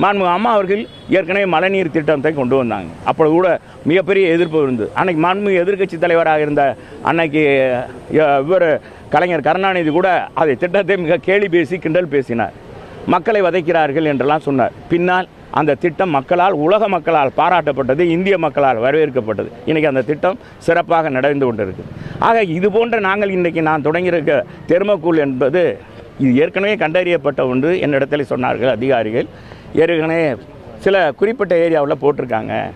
மாண்பு அம்மா அவர்கள் ஏற்கனவே மழைநீர் திட்டத்தை கொண்டு வந்தாங்க. அப்பொழுது கூட மிகப்பெரிய எதிர்ப்பு இருந்தது. அன்னைக்கு மாண்பு எதிர்க்கட்சி தலைவராக இருந்த அன்னைக்கு இவர் கலைஞர் கருணாநிதி கூட அதை திட்டத்தை மிக கேலி பேசி கிண்டல் பேசினார். மக்களை வதைக்கிறார்கள் என்றெல்லாம் சொன்னார். பின்னால் அந்த திட்டம் மக்களால் உலக மக்களால் பாராட்டப்பட்டது இந்திய மக்களால் வரவேற்கப்பட்டது. இன்றைக்கி அந்த திட்டம் சிறப்பாக நடந்து கொண்டிருக்கு. ஆக இது போன்ற நாங்கள் இன்றைக்கி நான் தொடங்கியிருக்க தெருமக்கூழ் என்பது இது ஏற்கனவே கண்டறியப்பட்ட ஒன்று. என்னிடத்தில் சொன்னார்கள் அதிகாரிகள். ஏற்கனவே சில குறிப்பிட்ட ஏரியாவில் போட்டிருக்காங்க.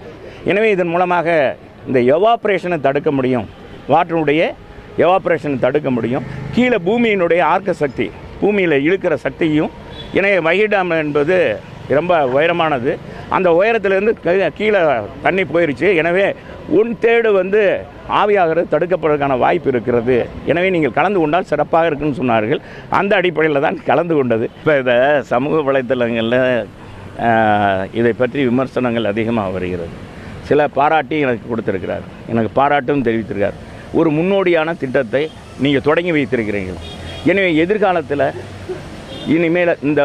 எனவே இதன் மூலமாக இந்த எவாப்ரேஷனை தடுக்க முடியும். வாட்டருடைய எவாப்ரேஷனை தடுக்க முடியும். கீழே பூமியினுடைய ஆர்க்க சக்தி பூமியில் இழுக்கிற சக்தியும் எனவே வைகை டேம் என்பது ரொம்ப உயரமானது. அந்த உயரத்திலேருந்து கீழே- தண்ணி போயிருச்சு. எனவே உன் தேடு வந்து ஆவியாகிறது தடுக்கப்படுவதற்கான வாய்ப்பு இருக்கிறது. எனவே நீங்கள் கலந்து கொண்டால் சிறப்பாக இருக்குன்னு சொன்னார்கள். அந்த அடிப்படையில் தான் கலந்து கொண்டது. இப்போ இதை சமூக வலைத்தளங்களில் இதை பற்றி விமர்சனங்கள் அதிகமாக வருகிறது. சில பாராட்டி எனக்கு கொடுத்துருக்கிறார். எனக்கு பாராட்டும் தெரிவித்திருக்கார் ஒரு முன்னோடியான திட்டத்தை நீங்கள் தொடங்கி வைத்திருக்கிறீர்கள். எனவே எதிர்காலத்தில் இனிமேல் இந்த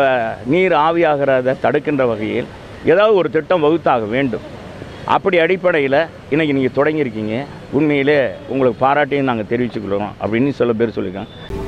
நீர் ஆவியாகிறத தடுக்கின்ற வகையில் ஏதாவது ஒரு திட்டம் வகுத்தாக வேண்டும். அப்படி அடிப்படையில் இன்றைக்கி நீங்கள் தொடங்கியிருக்கீங்க. உண்மையிலே உங்களுக்கு பாராட்டையும் நாங்கள் தெரிவிச்சுக்கிறோம் அப்படின்னு சில பேர் சொல்லியிருக்காங்க.